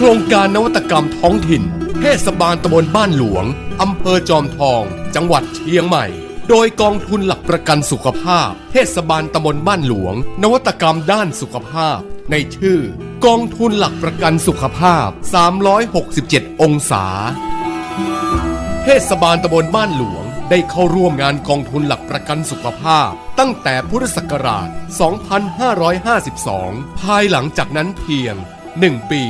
โครงการนวัตกรรมท้องถิ่น เทศบาลตำบลบ้านหลวง อำเภอจอมทอง จังหวัดเชียงใหม่ โดยกองทุนหลักประกันสุขภาพ เทศบาลตำบลบ้านหลวง นวัตกรรมด้านสุขภาพ ในชื่อ กองทุนหลักประกันสุขภาพ 367 องศา เทศบาลตำบลบ้านหลวงได้เข้าร่วมงานกองทุนหลักประกันสุขภาพ ตั้งแต่พุทธศักราช 2552 ภายหลังจากนั้นเพียง 1 ปี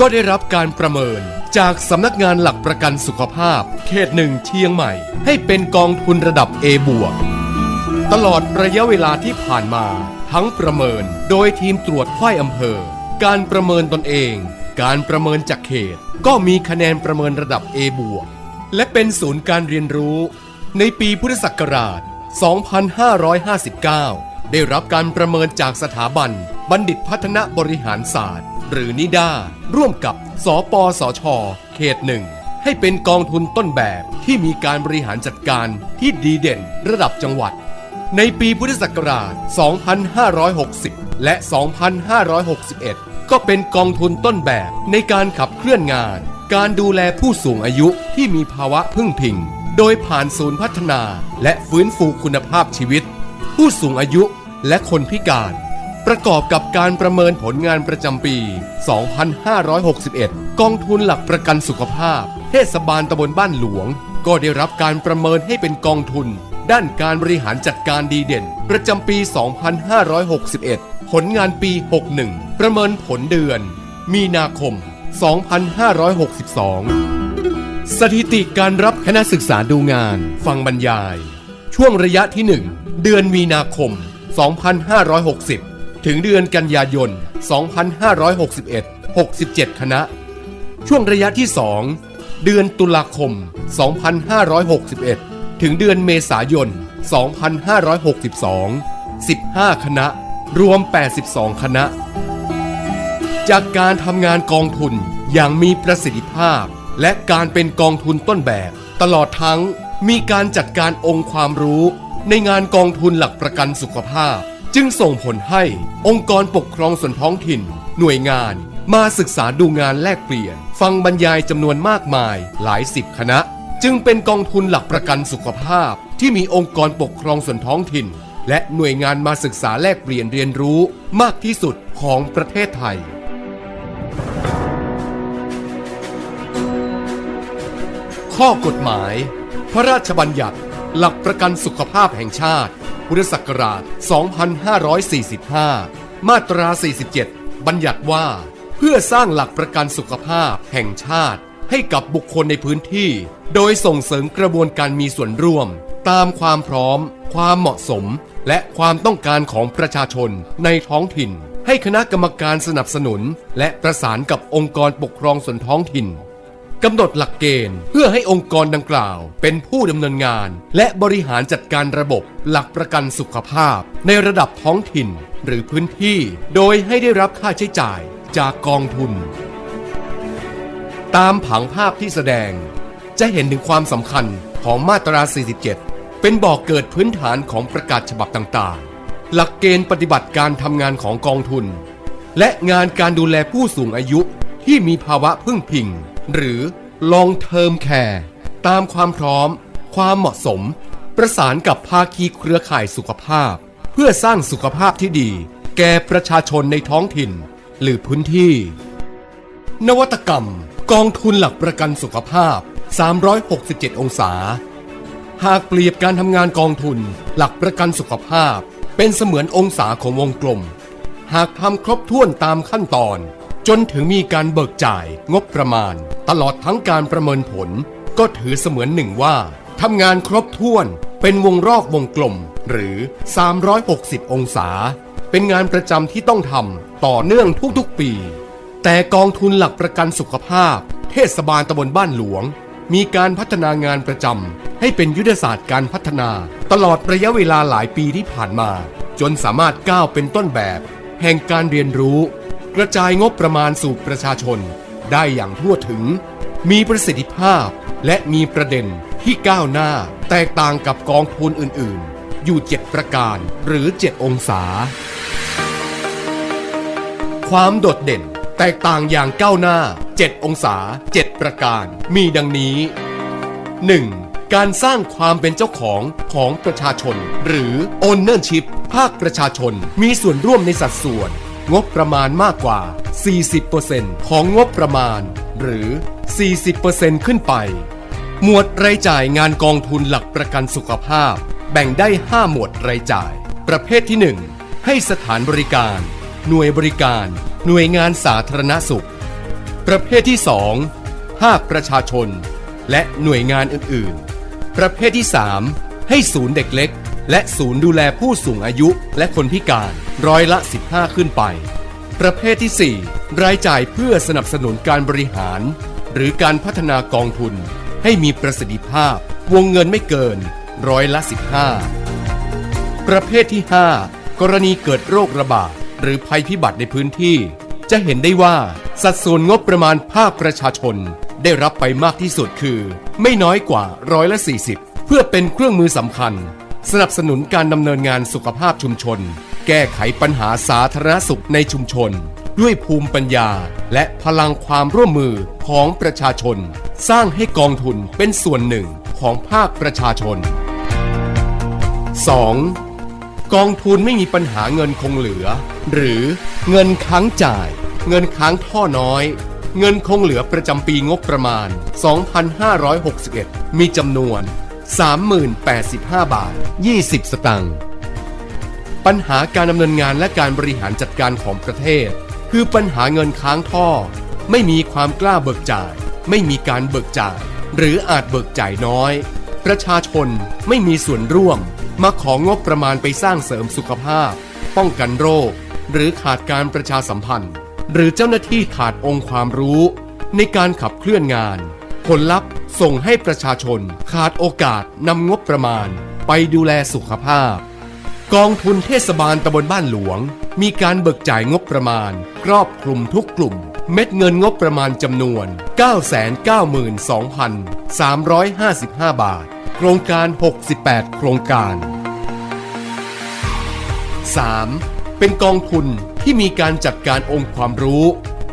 ก็ได้รับการประเมินจากสำนักงานหลักประกันสุขภาพ เขตหนึ่งเชียงใหม่ ให้เป็นกองทุนระดับ A บวกตลอดระยะเวลาที่ผ่านมา ทั้งประเมินโดยทีมตรวจค่ายอำเภอ การประเมินตนเอง การประเมินจากเขต ก็มีคะแนนประเมินระดับ A บวกและเป็นศูนย์การเรียนรู้ ในปีพุทธศักราช 2559 ได้รับการประเมินจากสถาบัน บัณฑิตพัฒนบริหารศาสตร์ หรือนิด้าร่วมกับสปสช เขตหนึ่งให้เป็นกองทุนต้นแบบที่มีการบริหารจัดการที่ดีเด่นระดับจังหวัด ในปีพุทธศักราช 2560 และ 2561 ก็เป็นกองทุนต้นแบบในการขับเคลื่อนงาน การดูแลผู้สูงอายุที่มีภาวะพึ่งพิง โดยผ่านศูนย์พัฒนาและฟื้นฟูคุณภาพชีวิต ผู้สูงอายุและคนพิการ ประกอบกับการประเมินผลงานประจำปี 2561 กองทุนหลักประกันสุขภาพ เทศบาลตำบลบ้านหลวง ก็ได้รับการประเมินให้เป็นกองทุน ด้านการบริหารจัดการดีเด่น ประจำปี 2561 ผลงานปี 61 ประเมินผลเดือน มีนาคม 2562 สถิติการรับคณะศึกษาดูงาน ฟังบรรยาย ช่วงระยะที่ 1 เดือนมีนาคม 2560 ถึงเดือนกันยายน 2561 67 คณะ ช่วงระยะที่ 2 เดือนตุลาคม 2561 ถึงเดือนเมษายน 2562 15 คณะ รวม 82 คณะ จากการทำงานกองทุนอย่างมีประสิทธิภาพ และการเป็นกองทุนต้นแบบ ตลอดทั้งมีการจัดการองค์ความรู้ในงานกองทุนหลักประกันสุขภาพ จึงส่งผลให้องค์กรปกครองส่วนท้องถิ่น หน่วยงาน มาศึกษาดูงานแลกเปลี่ยน ฟังบรรยายจำนวนมากมายหลายสิบคณะ จึงเป็นกองทุนหลักประกันสุขภาพ ที่มีองค์กรปกครองส่วนท้องถิ่น และหน่วยงานมาศึกษาแลกเปลี่ยนเรียนรู้มากที่สุดของประเทศไทยข้อกฎหมาย พระราชบัญญัติ หลักประกันสุขภาพแห่งชาติ พุทธศักราช 2545 มาตรา 47 บัญญัติว่า เพื่อสร้างหลักประกันสุขภาพแห่งชาติ ให้กับบุคคลในพื้นที่ โดยส่งเสริมกระบวนการมีส่วนร่วม ตามความพร้อม ความเหมาะสม และความต้องการของประชาชนในท้องถิ่น ให้คณะกรรมการสนับสนุน และประสานกับองค์กรปกครองส่วนท้องถิ่น กำหนดหลักเกณฑ์ เพื่อให้องค์กรดังกล่าว เป็นผู้ดำเนินงาน และบริหารจัดการระบบหลักประกันสุขภาพ ในระดับท้องถิ่นหรือพื้นที่ โดยให้ได้รับค่าใช้จ่ายจากกองทุน ตามผังภาพที่แสดง จะเห็นถึงความสำคัญของมาตรา 47 เป็นบอกเกิดพื้นฐานของประกาศฉบับต่างๆ หลักเกณฑ์ปฏิบัติการทำงานของกองทุน และงานการดูแลผู้สูงอายุที่มีภาวะพึ่งพิง หรือ long term care ตามความพร้อม ความเหมาะสม ประสานกับภาคีเครือข่ายสุขภาพ เพื่อสร้างสุขภาพที่ดี แก่ประชาชนในท้องถิ่น หรือพื้นที่ นวัตกรรม กองทุนหลักประกันสุขภาพ 367 องศา หากเปรียบการทำงานกองทุน หลักประกันสุขภาพ เป็นเสมือนองศาของวงกลม หากทำครบถ้วนตามขั้นตอน จนถึงมีการเบิกจ่ายงบประมาณ ตลอดทั้งการประเมินผล ก็ถือเสมือนหนึ่งว่าทำงานครบถ้วนเป็นวงรอบวงกลมหรือ 360 องศา เป็นงานประจำที่ต้องทำต่อเนื่องทุกๆปี แต่กองทุนหลักประกันสุขภาพ เทศบาลตำบลบ้านหลวง มีการพัฒนางานประจำให้เป็นยุทธศาสตร์การพัฒนา ตลอดระยะเวลาหลายปีที่ผ่านมา จนสามารถก้าวเป็นต้นแบบ แห่งการเรียนรู้ กระจายงบประมาณสู่ประชาชน ได้อย่างทั่วถึง มีประสิทธิภาพและมีประเด็นที่ก้าวหน้าแตกต่างกับกองทุนอื่นๆ อยู่ 7 ประการหรือ 7 องศา ความโดดเด่นแตกต่างอย่างก้าวหน้า 7 องศา 7 ประการ มีดังนี้ 1. การสร้างความเป็นเจ้าของของประชาชน หรือ ownership ภาคประชาชนมีส่วนร่วมในสัดส่วน งบประมาณมากกว่า 40%ของงบประมาณ หรือ 40%ขึ้นไป หมวดรายจ่ายงานกองทุนหลักประกันสุขภาพ แบ่งได้ 5 หมวดรายจ่าย ประเภทที่ 1 ให้สถานบริการ หน่วยบริการ หน่วยงานสาธารณสุข ประเภทที่ 2 ภาคประชาชน และหน่วยงานอื่น ๆ ประเภทที่ 3 ให้ศูนย์เด็กเล็ก และศูนย์ดูแลผู้สูงอายุและคนพิการร้อยละ 15 ขึ้นไป ประเภทที่ 4 รายจ่ายเพื่อสนับสนุนการบริหาร หรือการพัฒนากองทุน ให้มีประสิทธิภาพ วงเงินไม่เกินร้อยละ 15 ประเภทที่ 5 กรณีเกิดโรคระบาดหรือภัยพิบัติในพื้นที่ จะเห็นได้ว่าสัดส่วนงบประมาณภาคประชาชน ได้รับไปมากที่สุดคือ ไม่น้อยกว่าร้อยละ 40 เพื่อเป็นเครื่องมือสำคัญ สนับสนุนการดำเนินงานสุขภาพชุมชน แก้ไขปัญหาสาธารณสุขในชุมชน ด้วยภูมิปัญญา และพลังความร่วมมือของประชาชน สร้างให้กองทุนเป็นส่วนหนึ่งของภาคประชาชน 2. กองทุนไม่มีปัญหาเงินคงเหลือ หรือเงินค้างจ่าย เงินค้างท่อน้อย เงินคงเหลือประจำปีงบประมาณ 2561 มีจำนวน 3085 บาท 20 สตางค์ ปัญหาการดำเนินงานและการบริหารจัดการของประเทศ คือปัญหาเงินค้างท่อ ไม่มีความกล้าเบิกจ่าย ไม่มีการเบิกจ่าย หรืออาจเบิกจ่ายน้อย ประชาชนไม่มีส่วนร่วม มาของงบประมาณไปสร้างเสริมสุขภาพ ป้องกันโรค หรือขาดการประชาสัมพันธ์ หรือเจ้าหน้าที่ขาดองค์ความรู้ ในการขับเคลื่อนงาน ผลลัพธ์ ส่งให้ประชาชนขาดโอกาสนำงบประมาณ ไปดูแลสุขภาพ กองทุนเทศบาลตำบลบ้านหลวง มีการเบิกจ่ายงบประมาณ ครอบคลุมทุกกลุ่ม เม็ดเงินงบประมาณจำนวน 992,355 บาท โครงการ 68 โครงการ 3. เป็นกองทุนที่มีการจัดการองค์ความรู้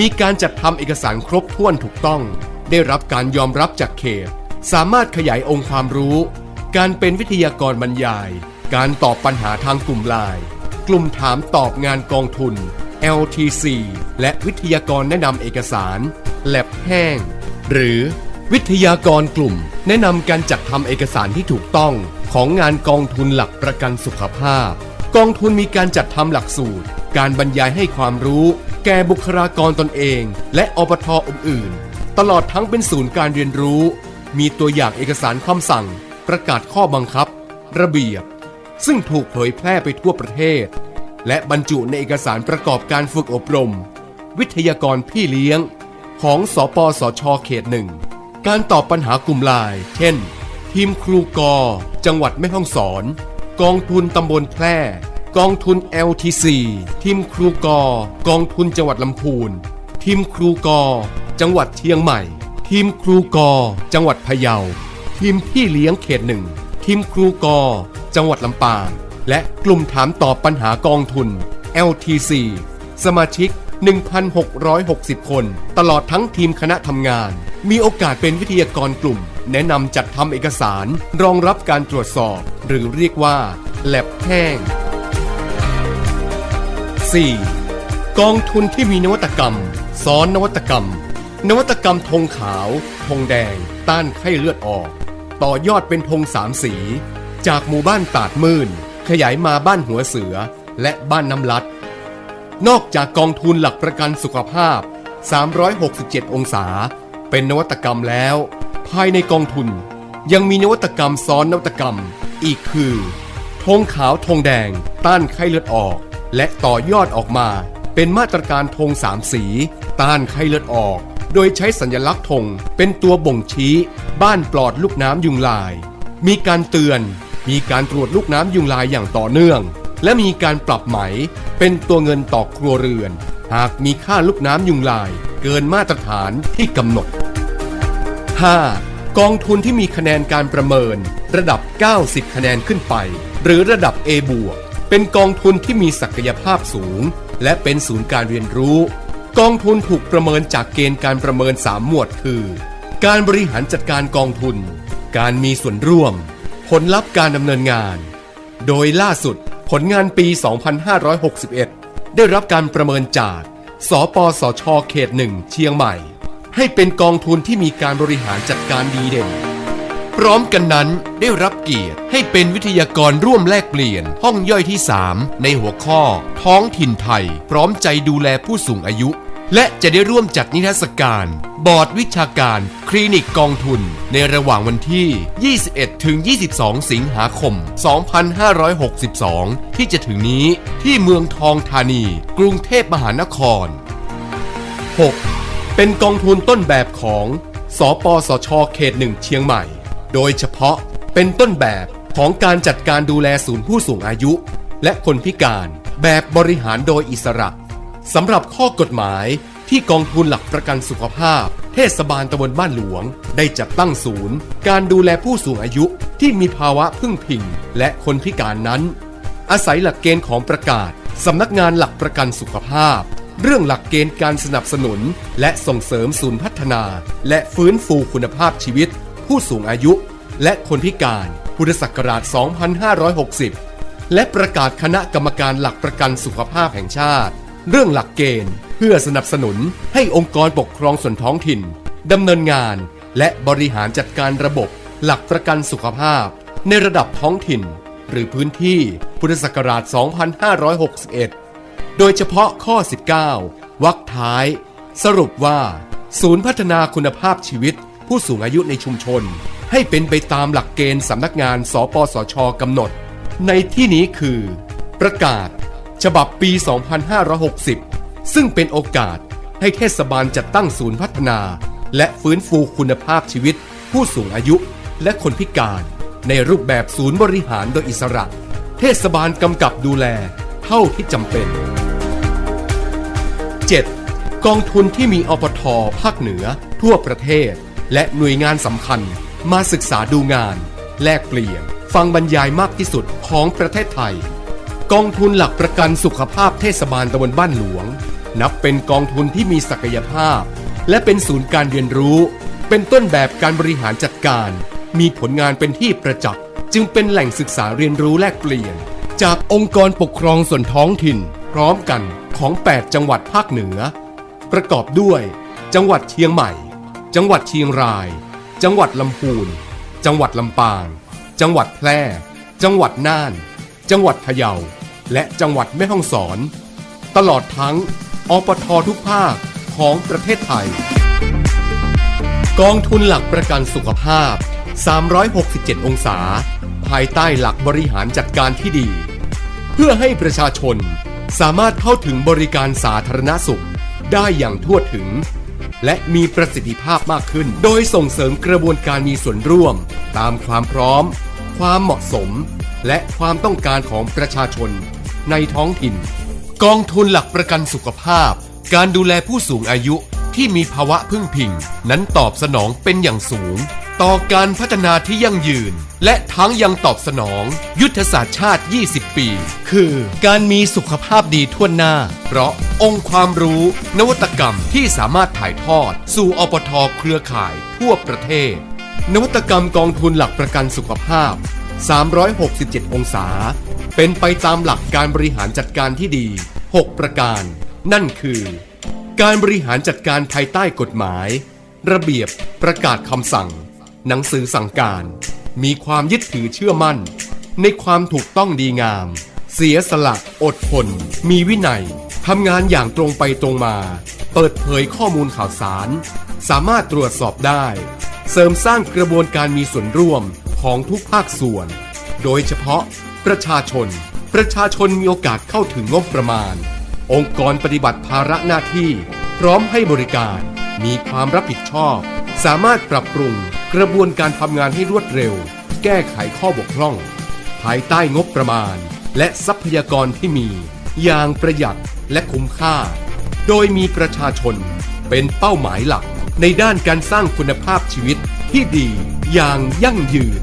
มีการจัดทำเอกสารครบถ้วนถูกต้อง ได้รับการยอมรับจากเขต สามารถขยายองค์ความรู้ การเป็นวิทยากรบรรยาย การตอบปัญหาทางกลุ่มไลน์กลุ่มถามตอบงานกองทุน LTC และวิทยากรแนะนำเอกสาร แลบแห้ง หรือวิทยากรกลุ่ม แนะนำการจัดทำเอกสารที่ถูกต้องของงานกองทุนหลักประกันสุขภาพ กองทุนมีการจัดทำหลักสูตร การบรรยายให้ความรู้ แก่บุคลากรตนเอง และอปทอื่น ตลอดทั้งเป็นศูนย์การเรียนรู้ มีตัวอย่างเอกสารคำสั่ง ประกาศข้อบังคับ ระเบียบ ซึ่งถูกเผยแพร่ไปทั่วประเทศ และบรรจุในเอกสารประกอบการฝึกอบรม วิทยากรพี่เลี้ยง ของสปสชเขตหนึ่ง การตอบปัญหากลุ่มลน์เช่น ทีมครูกอ จังหวัดแม่ฮ่องสอน กองทุนตำบลแพร่ กองทุน LTC ทีมครูกอ กองทุนจังหวัดลำพูนทีมครูกอ จังหวัดเชียงใหม่ ทีมครูกอ จังหวัดพะเยา ทีมพี่เลี้ยงเขตหนึ่ง ทีมครูกอ จังหวัดลำปาง และกลุ่มถามตอบปัญหากองทุน LTC สมาชิก 1,660 คน ตลอดทั้งทีมคณะทำงาน มีโอกาสเป็นวิทยากรกลุ่ม แนะนำจัดทำเอกสาร รองรับการตรวจสอบ หรือเรียกว่าแลบแห้ง 4. กองทุนที่มีนวัตกรรม ซ้อนนวัตกรรม นวัตกรรมธงขาวธงแดง ต้านไข้เลือดออก ต่อยอดเป็นธงสามสี จากหมู่บ้านตาดมื่น ขยายมาบ้านหัวเสือและบ้านน้ำลัด นอกจากกองทุนหลักประกันสุขภาพ 367 องศา เป็นนวัตกรรมแล้ว ภายในกองทุนยังมีนวัตกรรมซ้อนนวัตกรรม อีกคือธงขาวธงแดง ต้านไข้เลือดออก และต่อยอดออกมา เป็นมาตรการธงสามสี ต้านไข้เลือดออก โดยใช้สัญลักษณ์ธงเป็นตัวบ่งชี้ บ้านปลอดลูกน้ำยุงลาย มีการเตือน มีการตรวจลูกน้ำยุงลายอย่างต่อเนื่อง และมีการปรับไหม เป็นตัวเงินต่อครัวเรือน หากมีค่าลูกน้ำยุงลายเกินมาตรฐานที่กำหนด 5. กองทุนที่มีคะแนนการประเมิน ระดับ 90 คะแนนขึ้นไป หรือระดับ A บวกเป็นกองทุนที่มีศักยภาพสูง และเป็นศูนย์การเรียนรู้ กองทุนถูกประเมินจากเกณฑ์การประเมิน 3 หมวดคือ การบริหารจัดการกองทุน การมีส่วนร่วม ผลลัพธ์การดำเนินงาน โดยล่าสุดผลงานปี 2561 ได้รับการประเมินจาก สปสช เขตหนึ่งเชียงใหม่ ให้เป็นกองทุนที่มีการบริหารจัดการดีเด่น พร้อมกันนั้นได้รับเกียรติให้เป็นวิทยากรร่วมแลกเปลี่ยนห้องย่อยที่ 3 ในหัวข้อ ท้องถิ่นไทย พร้อมใจดูแลผู้สูงอายุ และจะได้ร่วมจัดนิทรรศการ บอร์ดวิชาการ คลินิกกองทุน ในระหว่างวันที่ 21 ถึง 22 สิงหาคม 2562 ที่จะถึงนี้ที่เมืองทองธานี กรุงเทพมหานคร 6. เป็นกองทุนต้นแบบของ สปสช เขตหนึ่งเชียงใหม่ โดยเฉพาะเป็นต้นแบบของการจัดการดูแลศูนย์ผู้สูงอายุ และคนพิการ แบบบริหารโดยอิสระ สำหรับข้อกฎหมายที่กองทุนหลักประกันสุขภาพ เทศบาลตำบลบ้านหลวง ได้จัดตั้งศูนย์ การดูแลผู้สูงอายุที่มีภาวะพึ่งพิงและคนพิการนั้น อาศัยหลักเกณฑ์ของประกาศสำนักงานหลักประกันสุขภาพ เรื่องหลักเกณฑ์การสนับสนุน และส่งเสริมศูนย์พัฒนา และฟื้นฟูคุณภาพชีวิต ผู้สูงอายุ และคนพิการพุทธศักราช 2560 และประกาศคณะกรรมการหลักประกันสุขภาพแห่งชาติ เรื่องหลักเกณฑ์ เพื่อสนับสนุนให้องค์กรปกครองส่วนท้องถิ่นดำเนินงาน และบริหารจัดการระบบ หลักประกันสุขภาพ ในระดับท้องถิ่น หรือพื้นที่พุทธศักราช 2561 โดยเฉพาะข้อ 19 วรรคท้าย สรุปว่า ศูนย์พัฒนาคุณภาพชีวิต ผู้สูงอายุในชุมชน ให้เป็นไปตามหลักเกณฑ์สำนักงาน สปสชกำหนด ในที่นี้คือ ประกาศ ฉบับปี 2560 ซึ่งเป็นโอกาสให้เทศบาลจัดตั้งศูนย์พัฒนา และฟื้นฟูคุณภาพชีวิต ผู้สูงอายุ และคนพิการ ในรูปแบบศูนย์บริหารโดยอิสระ เทศบาลกำกับดูแลเท่าที่จำเป็น 7. กองทุนที่มีอปทภาคเหนือ ทั่วประเทศ และหน่วยงานสำคัญมาศึกษาดูงาน แลกเปลี่ยนฟังบรรยายมากที่สุดของประเทศไทย กองทุนหลักประกันสุขภาพเทศบาลตำบลบ้านหลวง นับเป็นกองทุนที่มีศักยภาพ และเป็นศูนย์การเรียนรู้ เป็นต้นแบบการบริหารจัดการ มีผลงานเป็นที่ประจักษ์จึงเป็นแหล่งศึกษาเรียนรู้แลกเปลี่ยน จากองค์กรปกครองส่วนท้องถิ่น พร้อมกันของ 8 จังหวัดภาคเหนือ ประกอบด้วย จังหวัดเชียงใหม่ จังหวัดเชียงราย จังหวัดลำพูน จังหวัดลำปาง จังหวัดแพร่ จังหวัดน่าน จังหวัดพะเยา และจังหวัดแม่ฮ่องสอน ตลอดทั้งอปททุกภาคของประเทศไทย กองทุนหลักประกันสุขภาพ 367 องศา ภายใต้หลักบริหารจัดการที่ดี เพื่อให้ประชาชนสามารถเข้าถึงบริการสาธารณสุขได้อย่างทั่วถึง และมีประสิทธิภาพมากขึ้น โดยส่งเสริมกระบวนการมีส่วนร่วม ตามความพร้อม ความเหมาะสม และความต้องการของประชาชนในท้องถิ่น กองทุนหลักประกันสุขภาพ การดูแลผู้สูงอายุที่มีภาวะพึ่งพิง นั้นตอบสนองเป็นอย่างสูง ต่อการพัฒนาที่ยั่งยืน และทั้งยังตอบสนอง ยุทธศาสตร์ชาติ 20 ปี คือการมีสุขภาพดีทั่วหน้า เพราะองค์ความรู้ นวัตกรรมที่สามารถถ่ายทอด สู่อปทเครือข่ายทั่วประเทศ นวัตกรรมกองทุนหลักประกันสุขภาพ 367 องศา เป็นไปตามหลักการบริหารจัดการที่ดี 6 ประการ นั่นคือ การบริหารจัดการภายใต้กฎหมาย ระเบียบประกาศคำสั่ง หนังสือสั่งการ มีความยึดถือเชื่อมั่น ในความถูกต้องดีงาม เสียสละอดทน มีวินัยทำงานอย่างตรงไปตรงมา เปิดเผยข้อมูลข่าวสาร สามารถตรวจสอบได้ เสริมสร้างกระบวนการมีส่วนร่วม ของทุกภาคส่วน โดยเฉพาะประชาชน ประชาชนมีโอกาสเข้าถึงงบประมาณ องค์กรปฏิบัติภาระหน้าที่ พร้อมให้บริการ มีความรับผิดชอบ สามารถปรับปรุงกระบวนการทำงานให้รวดเร็ว แก้ไขข้อบกพร่อง ภายใต้งบประมาณ และทรัพยากรที่มี อย่างประหยัดและคุ้มค่า โดยมีประชาชนเป็นเป้าหมายหลักในด้านการสร้างคุณภาพชีวิตที่ดี อย่างยั่งยืน